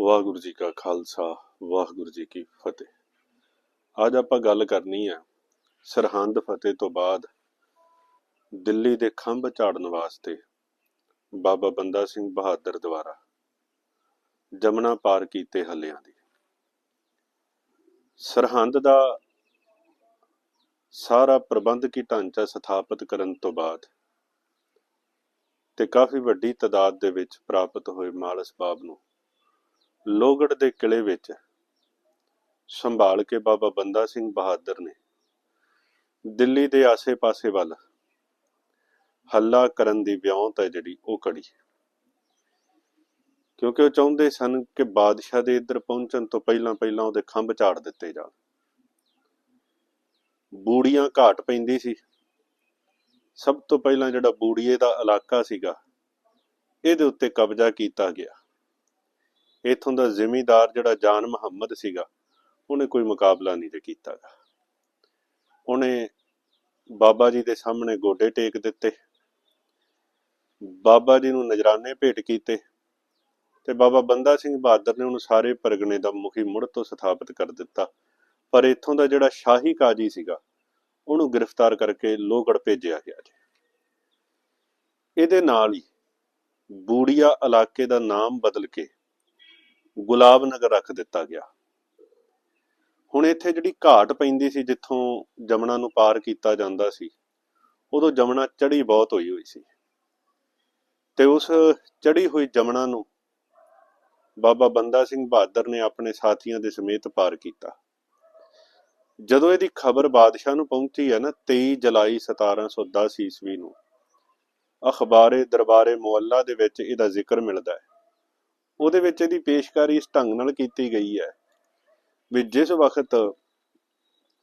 ਵਾਹਿਗੁਰੂ ਜੀ ਕਾ ਖਾਲਸਾ, ਵਾਹਿਗੁਰੂ ਜੀ ਕੀ ਫਤਿਹ। ਅੱਜ ਆਪਾਂ ਗੱਲ ਕਰਨੀ ਹੈ ਸਰਹੰਦ ਫਤਿਹ ਤੋਂ ਬਾਅਦ ਦਿੱਲੀ ਦੇ ਖੰਭ ਝਾੜਨ ਵਾਸਤੇ ਬਾਬਾ ਬੰਦਾ ਸਿੰਘ ਬਹਾਦਰ ਦੁਆਰਾ ਜਮਨਾ ਪਾਰ ਕੀਤੇ ਹੱਲਿਆਂ ਦੀ। ਸਰਹੰਦ ਦਾ ਸਾਰਾ ਪ੍ਰਬੰਧਕੀ ਢਾਂਚਾ ਸਥਾਪਿਤ ਕਰਨ ਤੋਂ ਬਾਅਦ ਤੇ ਕਾਫੀ ਵੱਡੀ ਤਾਦਾਦ ਦੇ ਵਿੱਚ ਪ੍ਰਾਪਤ ਹੋਏ ਮਾਲ ਅਸਬਾਬ ਨੂੰ ਲੋਹਗੜ੍ਹ ਦੇ ਕਿਲੇ ਵਿੱਚ ਸੰਭਾਲ ਕੇ ਬਾਬਾ ਬੰਦਾ ਸਿੰਘ ਬਹਾਦਰ ਨੇ ਦਿੱਲੀ ਦੇ ਆਸੇ-ਪਾਸੇ ਵੱਲ ਹੱਲਾ ਕਰਨ ਦੀ ਵਿਉਂਤ ਹੈ ਜਿਹੜੀ ਉਹ ਕੜੀ। ਕਿਉਂਕਿ ਉਹ ਚਾਹੁੰਦੇ ਸਨ ਕਿ ਬਾਦਸ਼ਾਹ ਦੇ ਇੱਧਰ ਪਹੁੰਚਣ ਤੋਂ ਪਹਿਲਾਂ ਪਹਿਲਾਂ ਉਹਦੇ ਖੰਭ ਝਾੜ ਦਿੱਤੇ ਜਾਣ। ਬੂੜੀਆਂ ਘਾਟ ਪੈਂਦੀ ਸੀ। ਸਭ ਤੋਂ ਪਹਿਲਾਂ ਜਿਹੜਾ ਬੂੜੀਏ ਦਾ ਇਲਾਕਾ ਸੀਗਾ, ਇਹਦੇ ਉੱਤੇ ਕਬਜ਼ਾ ਕੀਤਾ ਗਿਆ। ਇਥੋਂ ਦਾ ਜ਼ਿਮੀਦਾਰ ਜਿਹੜਾ ਜਾਨ ਮੁਹੰਮਦ ਸੀਗਾ, ਉਹਨੇ ਕੋਈ ਮੁਕਾਬਲਾ ਨਹੀਂ ਤੇ ਕੀਤਾਗਾ। ਉਹਨੇ ਬਾਬਾ ਜੀ ਦੇ ਸਾਹਮਣੇ ਗੋਡੇ ਟੇਕ ਦਿੱਤੇ। ਬਾਬਾ ਜੀ ਨੂੰ ਨਜਰਾਨੇ ਭੇਟ ਕੀਤੇ ਤੇ ਬਾਬਾ ਬੰਦਾ ਸਿੰਘ ਬਹਾਦਰ ਨੇ ਉਹਨੂੰ ਸਾਰੇ ਪਰਗਨੇ ਦਾ ਮੁਖੀ ਮੁੜ ਤੋਂ ਸਥਾਪਿਤ ਕਰ ਦਿੱਤਾ। ਪਰ ਇਥੋਂ ਦਾ ਜਿਹੜਾ ਸ਼ਾਹੀ ਕਾਜੀ ਸੀਗਾ, ਉਹਨੂੰ ਗ੍ਰਿਫਤਾਰ ਕਰਕੇ ਲੋਹਗੜ ਭੇਜਿਆ ਗਿਆ ਜੀ। ਇਹਦੇ ਨਾਲ ਹੀ ਬੂੜੀਆ ਇਲਾਕੇ ਦਾ ਨਾਮ ਬਦਲ ਕੇ ਗੁਲਾਬ ਨਗਰ ਰੱਖ ਦਿੱਤਾ ਗਿਆ। ਹੁਣ ਇੱਥੇ ਜਿਹੜੀ ਘਾਟ ਪੈਂਦੀ ਸੀ ਜਿੱਥੋਂ ਜਮਨਾ ਨੂੰ ਪਾਰ ਕੀਤਾ ਜਾਂਦਾ ਸੀ, ਉਦੋਂ ਜਮਨਾ ਚੜੀ ਬਹੁਤ ਹੋਈ ਹੋਈ ਸੀ। ਤੇ ਉਸ ਚੜੀ ਹੋਈ ਜਮਨਾ ਨੂੰ ਬਾਬਾ ਬੰਦਾ ਸਿੰਘ ਬਹਾਦਰ ਨੇ ਆਪਣੇ ਸਾਥੀਆਂ ਦੇ ਸਮੇਤ ਪਾਰ ਕੀਤਾ। ਜਦੋਂ ਇਹਦੀ ਖਬਰ ਬਾਦਸ਼ਾਹ ਨੂੰ ਪਹੁੰਚੀ ਹੈ ਨਾ 23 ਜੁਲਾਈ 1710 ਈਸਵੀ ਨੂੰ, ਅਖਬਾਰੇ ਦਰਬਾਰੇ ਮੁਅੱਲਾ ਦੇ ਵਿੱਚ ਇਹਦਾ ਜ਼ਿਕਰ ਮਿਲਦਾ ਹੈ। ਉਹਦੇ ਵਿੱਚ ਇਹਦੀ ਪੇਸ਼ਕਾਰੀ ਇਸ ਢੰਗ ਨਾਲ ਕੀਤੀ ਗਈ ਹੈ ਵੀ ਜਿਸ ਵਕਤ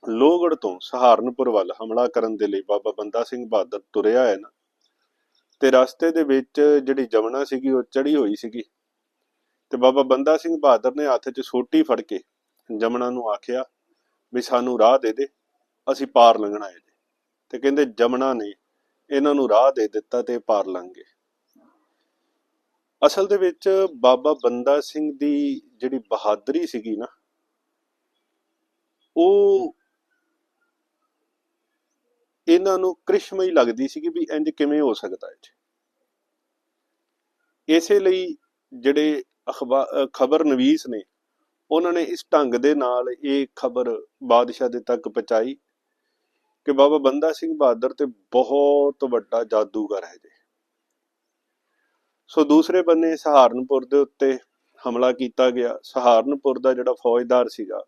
ਲੋਹਗੜ ਤੋਂ ਸਹਾਰਨਪੁਰ ਵੱਲ ਹਮਲਾ ਕਰਨ ਦੇ ਲਈ ਬਾਬਾ ਬੰਦਾ ਸਿੰਘ ਬਹਾਦਰ ਤੁਰਿਆ ਹੈ ਨਾ, ਤੇ ਰਸਤੇ ਦੇ ਵਿੱਚ ਜਿਹੜੀ ਜਮਨਾ ਸੀਗੀ ਉਹ ਚੜੀ ਹੋਈ ਸੀਗੀ, ਤੇ ਬਾਬਾ ਬੰਦਾ ਸਿੰਘ ਬਹਾਦਰ ਨੇ ਹੱਥ 'ਚ ਸੋਟੀ ਫੜ ਕੇ ਜਮਨਾ ਨੂੰ ਆਖਿਆ ਵੀ ਸਾਨੂੰ ਰਾਹ ਦੇ ਦੇ, ਅਸੀਂ ਪਾਰ ਲੰਘਣਾ ਹੈ ਤੇ ਕਹਿੰਦੇ ਜਮਨਾ ਨੇ ਇਹਨਾਂ ਨੂੰ ਰਾਹ ਦੇ ਦਿੱਤਾ ਤੇ ਪਾਰ ਲੰਘ ਗਏ। ਅਸਲ ਦੇ ਵਿੱਚ ਬਾਬਾ ਬੰਦਾ ਸਿੰਘ ਦੀ ਜਿਹੜੀ ਬਹਾਦਰੀ ਸੀਗੀ ਨਾ, ਉਹ ਇਹਨਾਂ ਨੂੰ ਕ੍ਰਿਸ਼ਮਈ ਲੱਗਦੀ ਸੀਗੀ ਵੀ ਇੰਜ ਕਿਵੇਂ ਹੋ ਸਕਦਾ ਹੈ ਇਸੇ ਲਈ ਜਿਹੜੇ ਅਖਬਾਰ ਖਬਰ ਨਵੀਸ ਨੇ, ਉਹਨਾਂ ਨੇ ਇਸ ਢੰਗ ਦੇ ਨਾਲ ਇਹ ਖਬਰ ਬਾਦਸ਼ਾਹ ਦੇ ਤੱਕ ਪਹੁੰਚਾਈ ਕਿ ਬਾਬਾ ਬੰਦਾ ਸਿੰਘ ਬਹਾਦਰ ਤੇ ਬਹੁਤ ਵੱਡਾ ਜਾਦੂਗਰ ਹੈ ਜੀ। ਸੋ ਦੂਸਰੇ ਬੰਨੇ ਸਹਾਰਨਪੁਰ ਦੇ ਉੱਤੇ ਹਮਲਾ ਕੀਤਾ ਗਿਆ। ਸਹਾਰਨਪੁਰ ਦਾ ਜਿਹੜਾ ਫੌਜਦਾਰ ਸੀਗਾ,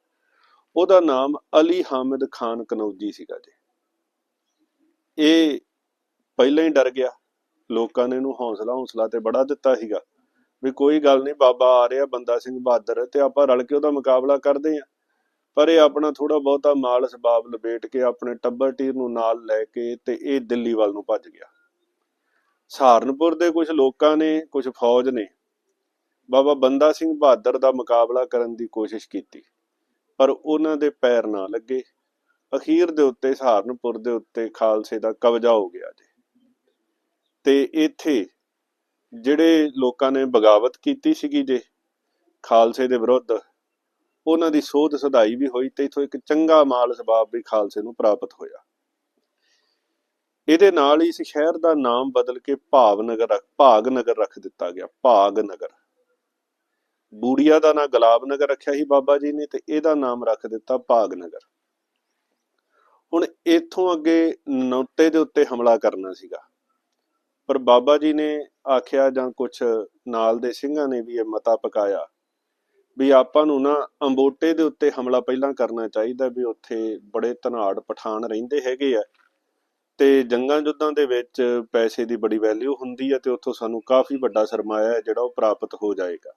ਉਹਦਾ ਨਾਮ ਅਲੀ ਹਾਮਿਦ ਖਾਨ ਕਨੌਜੀ ਸੀਗਾ ਜੀ। ਇਹ ਪਹਿਲਾਂ ਹੀ ਡਰ ਗਿਆ। ਲੋਕਾਂ ਨੇ ਇਹਨੂੰ ਹੌਸਲਾ ਹੌਸਲਾ ਤੇ ਬੜਾ ਦਿੱਤਾ ਸੀਗਾ ਵੀ ਕੋਈ ਗੱਲ ਨਹੀਂ, ਬਾਬਾ ਆ ਰਿਹਾ, ਬੰਦਾ ਸਿੰਘ ਬਹਾਦਰ ਤੇ ਆਪਾਂ ਰਲ ਕੇ ਉਹਦਾ ਮੁਕਾਬਲਾ ਕਰਦੇ ਆਂ ਪਰ ਇਹ ਆਪਣਾ ਥੋੜਾ ਬਹੁਤਾ ਮਾਲ ਸਬਾਬ ਲਪੇਟ ਕੇ ਆਪਣੇ ਟੱਬਰ ਟੀਰ ਨੂੰ ਨਾਲ ਲੈ ਕੇ ਤੇ ਇਹ ਦਿੱਲੀ ਵੱਲ ਨੂੰ ਭੱਜ ਗਿਆ। ਸਹਾਰਨਪੁਰ ਦੇ ਕੁਝ ਲੋਕਾਂ ਨੇ ਕੁਝ ਫੌਜ ਨੇ ਬਾਬਾ ਬੰਦਾ ਸਿੰਘ ਬਹਾਦਰ ਦਾ ਮੁਕਾਬਲਾ ਕਰਨ ਦੀ ਕੋਸ਼ਿਸ਼ ਕੀਤੀ, ਪਰ ਉਹਨਾਂ ਦੇ ਪੈਰ ਨਾ ਲੱਗੇ। ਅਖੀਰ ਦੇ ਉੱਤੇ ਸਹਾਰਨਪੁਰ ਦੇ ਉੱਤੇ ਖਾਲਸੇ ਦਾ ਕਬਜ਼ਾ ਹੋ ਗਿਆ ਜੀ। ਤੇ ਇੱਥੇ ਜਿਹੜੇ ਲੋਕਾਂ ਨੇ ਬਗਾਵਤ ਕੀਤੀ ਸੀਗੀ ਜੇ, ਖਾਲਸੇ ਦੇ ਵਿਰੁੱਧ, ਉਹਨਾਂ ਦੀ ਸੋਧ ਸਦਾਈ ਵੀ ਹੋਈ ਤੇ ਇਥੋਂ ਇੱਕ ਚੰਗਾ ਮਾਲ ਸਬਾਬ ਵੀ ਖਾਲਸੇ ਨੂੰ ਪ੍ਰਾਪਤ ਹੋਇਆ। ਇਹਦੇ ਨਾਲ ਹੀ ਇਸ ਸ਼ਹਿਰ ਦਾ ਨਾਮ ਬਦਲ ਕੇ ਭਾਵਨਗਰ ਰੱਖ ਭਾਗਨਗਰ ਰੱਖ ਦਿੱਤਾ ਗਿਆ। ਭਾਗ ਨਗਰ ਬੂੜੀਆ ਦਾ ਨਾਂ ਗੁਲਾਬ ਨਗਰ ਰੱਖਿਆ ਸੀ ਬਾਬਾ ਜੀ ਨੇ ਤੇ ਇਹਦਾ ਨਾਮ ਰੱਖ ਦਿੱਤਾ ਭਾਗ ਨਗਰ ਹੁਣ ਇਥੋਂ ਅੱਗੇ ਨੌਤੇ ਦੇ ਉੱਤੇ ਹਮਲਾ ਕਰਨਾ ਸੀਗਾ। ਪਰ ਬਾਬਾ ਜੀ ਨੇ ਆਖਿਆ ਜਾਂ ਕੁਝ ਨਾਲ ਦੇ ਸਿੰਘਾਂ ਨੇ ਵੀ ਇਹ ਮਤਾ ਪਕਾਇਆ ਵੀ ਆਪਾਂ ਨੂੰ ਨਾ ਅੰਬੋਟੇ ਦੇ ਉੱਤੇ ਹਮਲਾ ਪਹਿਲਾਂ ਕਰਨਾ ਚਾਹੀਦਾ ਵੀ ਉੱਥੇ ਬੜੇ ਧਨਾੜ ਪਠਾਨ ਰਹਿੰਦੇ ਹੈਗੇ ਆ। ਤੇ ਜੰਗਾਂ ਜੁੱਦਾਂ ਦੇ ਵਿੱਚ ਪੈਸੇ ਦੀ ਬੜੀ ਵੈਲਿਊ ਹੁੰਦੀ ਹੈ ਤੇ ਉੱਥੋਂ ਸਾਨੂੰ ਕਾਫੀ ਵੱਡਾ ਸਰਮਾਇਆ ਹੈ, ਜਿਹੜਾ ਉਹ ਪ੍ਰਾਪਤ ਹੋ ਜਾਏਗਾ।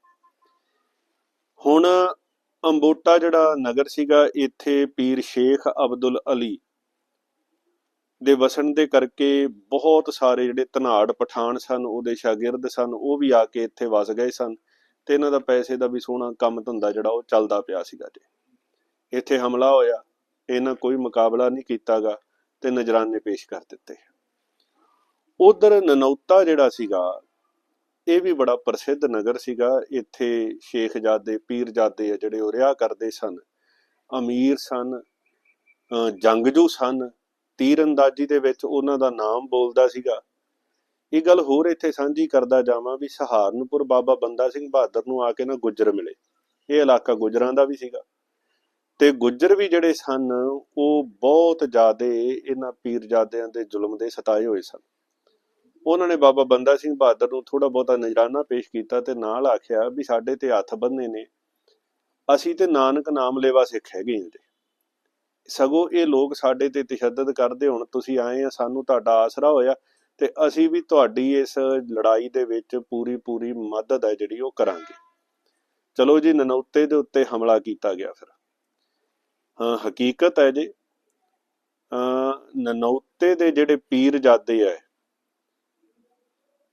ਹੁਣ ਅੰਬੋਟਾ ਜਿਹੜਾ ਨਗਰ ਸੀਗਾ, ਇੱਥੇ ਪੀਰ ਸ਼ੇਖ ਅਬਦੁਲ ਅਲੀ ਦੇ ਵਸਣ ਦੇ ਕਰਕੇ ਬਹੁਤ ਸਾਰੇ ਜਿਹੜੇ ਧਨਾੜ ਪਠਾਨ ਸਨ, ਉਹਦੇ ਸ਼ਾਗਿਰਦ ਸਨ, ਉਹ ਵੀ ਆ ਕੇ ਇੱਥੇ ਵਸ ਗਏ ਸਨ ਤੇ ਇਹਨਾਂ ਦਾ ਪੈਸੇ ਦਾ ਵੀ ਸੋਹਣਾ ਕੰਮ ਧੰਦਾ ਜਿਹੜਾ ਉਹ ਚੱਲਦਾ ਪਿਆ ਸੀਗਾ ਜੀ। ਇੱਥੇ ਹਮਲਾ ਹੋਇਆ, ਇਹਨਾਂ ਕੋਈ ਮੁਕਾਬਲਾ ਨਹੀਂ ਕੀਤਾਗਾ। ਤੇ ਨਜਰਾਨੇ ਪੇਸ਼ ਕਰ ਦਿੱਤੇ। ਉਧਰ ਨਨੌਤਾ ਜਿਹੜਾ ਸੀਗਾ, ਇਹ ਵੀ ਬੜਾ ਪ੍ਰਸਿੱਧ ਨਗਰ ਸੀਗਾ। ਇੱਥੇ ਸ਼ੇਖਜ਼ਾਦੇ ਪੀਰਜ਼ਾਦੇ ਆ ਜਿਹੜੇ ਉਹ ਰਿਹਾ ਕਰਦੇ ਸਨ। ਅਮੀਰ ਸਨ ਜੰਗਜੂ ਸਨ, ਤੀਰਅੰਦਾਜ਼ੀ ਦੇ ਵਿੱਚ ਉਹਨਾਂ ਦਾ ਨਾਮ ਬੋਲਦਾ ਸੀਗਾ। ਇਹ ਗੱਲ ਹੋਰ ਇੱਥੇ ਸਾਂਝੀ ਕਰਦਾ ਜਾਵਾਂ ਵੀ ਸਹਾਰਨਪੁਰ ਬਾਬਾ ਬੰਦਾ ਸਿੰਘ ਬਹਾਦਰ ਨੂੰ ਆ ਕੇ ਨਾ ਗੁੱਜਰ ਮਿਲੇ। ਇਹ ਇਲਾਕਾ ਗੁਜਰਾਂ ਦਾ ਵੀ ਸੀਗਾ। ਤੇ ਗੁੱਜਰ ਵੀ ਜਿਹੜੇ ਸਨ, ਉਹ ਬਹੁਤ ਜ਼ਿਆਦੇ ਇਹਨਾਂ ਪੀਰਜ਼ਾਦਿਆਂ ਦੇ ਜ਼ੁਲਮ ਦੇ ਸਤਾਏ ਹੋਏ ਸਨ। ਉਹਨਾਂ ਨੇ ਬਾਬਾ ਬੰਦਾ ਸਿੰਘ ਬਹਾਦਰ ਨੂੰ ਥੋੜਾ ਬਹੁਤਾ ਨਜ਼ਰਾਨਾ ਪੇਸ਼ ਕੀਤਾ ਤੇ ਨਾਲ ਆਖਿਆ ਵੀ ਸਾਡੇ ਤੇ ਹੱਥ ਬੰਨੇ ਨੇ। ਅਸੀਂ ਤੇ ਨਾਨਕ ਨਾਮ ਲੇਵਾ ਸਿੱਖ ਹੈਗੇ ਹਾਂ ਜੀ। ਸਗੋਂ ਇਹ ਲੋਕ ਸਾਡੇ ਤੇ ਤਸ਼ੱਦਦ ਕਰਦੇ ਹੁਣ, ਤੁਸੀਂ ਆਏ ਆ, ਸਾਨੂੰ ਤੁਹਾਡਾ ਆਸਰਾ ਹੋਇਆ ਤੇ ਅਸੀਂ ਵੀ ਤੁਹਾਡੀ ਇਸ ਲੜਾਈ ਦੇ ਵਿੱਚ ਪੂਰੀ ਪੂਰੀ ਮਦਦ ਹੈ ਜਿਹੜੀ ਉਹ ਕਰਾਂਗੇ। ਚਲੋ ਜੀ, ਨਨੌਤੇ ਦੇ ਉੱਤੇ ਹਮਲਾ ਕੀਤਾ ਗਿਆ ਫਿਰ। ਹਕੀਕਤ ਹੈ ਜੀ। ਅਹ ਨਨੌਤੇ ਦੇ ਜਿਹੜੇ ਪੀਰਜ਼ਾਦੇ ਹੈ,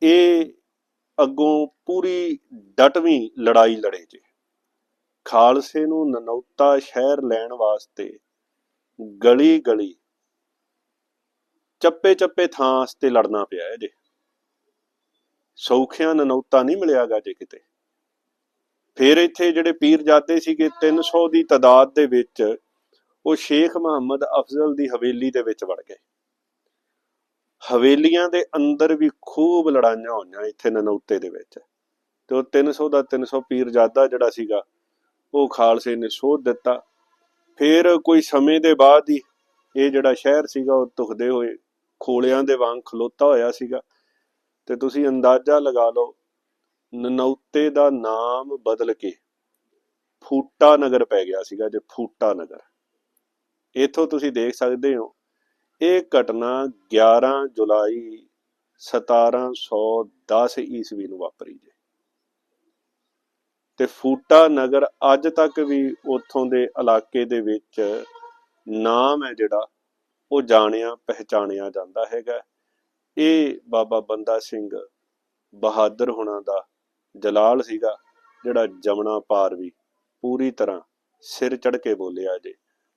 ਇਹ ਅੱਗੋਂ ਪੂਰੀ ਡਟਵੀਂ ਲੜਾਈ ਲੜੇ ਜੀ। ਖਾਲਸੇ ਨੂੰ ਨਨੌਤਾ ਸ਼ਹਿਰ ਲੈਣ ਵਾਸਤੇ ਗਲੀ ਗਲੀ ਚੱਪੇ ਚੱਪੇ ਥਾਂ ਵਾਸਤੇ ਲੜਨਾ ਪਿਆ ਹੈ ਜੀ। ਸੌਖਿਆਂ ਨਨੌਤਾ ਨਹੀਂ ਮਿਲਿਆਗਾ ਜੇ ਕਿਤੇ। ਫਿਰ ਇੱਥੇ ਜਿਹੜੇ ਪੀਰਜ਼ਾਦੇ ਸੀਗੇ 300 ਦੀ ਤਾਦਾਦ ਦੇ ਵਿੱਚ ਉਹ ਸ਼ੇਖ ਮੁਹੰਮਦ ਅਫਜ਼ਲ ਦੀ ਹਵੇਲੀ ਦੇ ਵਿੱਚ ਵੜ ਗਏ। ਹਵੇਲੀਆਂ ਦੇ ਅੰਦਰ ਵੀ ਖੂਬ ਲੜਾਈਆਂ ਹੋਈਆਂ ਇੱਥੇ ਨਨੌਤੇ ਦੇ ਵਿੱਚ। ਤੇ ਉਹ 300 ਦਾ 300 ਪੀਰਜ਼ਾਦਾ ਜਿਹੜਾ ਸੀਗਾ, ਉਹ ਖਾਲਸੇ ਨੇ ਸੋਧ ਦਿੱਤਾ। ਫਿਰ ਕੋਈ ਸਮੇਂ ਦੇ ਬਾਅਦ ਹੀ ਇਹ ਜਿਹੜਾ ਸ਼ਹਿਰ ਸੀਗਾ, ਉਹ ਤੁਖਦੇ ਹੋਏ ਖੋਲਿਆਂ ਦੇ ਵਾਂਗ ਖਲੋਤਾ ਹੋਇਆ ਸੀਗਾ। ਤੇ ਤੁਸੀਂ ਅੰਦਾਜ਼ਾ ਲਗਾ ਲਓ, ਨਨੌਤੇ ਦਾ ਨਾਮ ਬਦਲ ਕੇ ਫੂਟਾ ਨਗਰ ਪੈ ਗਿਆ ਸੀਗਾ, ਜੇ ਫੂਟਾ ਨਗਰ। ਇਥੋਂ ਤੁਸੀਂ ਦੇਖ ਸਕਦੇ ਹੋ, ਇਹ ਘਟਨਾ 11 ਜੁਲਾਈ 1710 ਈਸਵੀ ਨੂੰ ਵਾਪਰੀ ਜੇ। ਤੇ ਫੂਟਾ ਨਗਰ ਅੱਜ ਤੱਕ ਵੀ ਉੱਥੋਂ ਦੇ ਇਲਾਕੇ ਦੇ ਵਿੱਚ ਨਾਮ ਹੈ ਜਿਹੜਾ, ਉਹ ਜਾਣਿਆ, ਪਹਿਚਾਣਿਆ ਜਾਂਦਾ ਹੈਗਾ। ਇਹ ਬਾਬਾ ਬੰਦਾ ਸਿੰਘ ਬਹਾਦਰ ਹੁਣਾਂ ਦਾ ਜਲਾਲ ਸੀਗਾ, ਜਿਹੜਾ ਜਮਨਾ ਪਾਰ ਵੀ ਪੂਰੀ ਤਰ੍ਹਾਂ ਸਿਰ ਚੜ ਕੇ ਬੋਲਿਆ ਜੇ।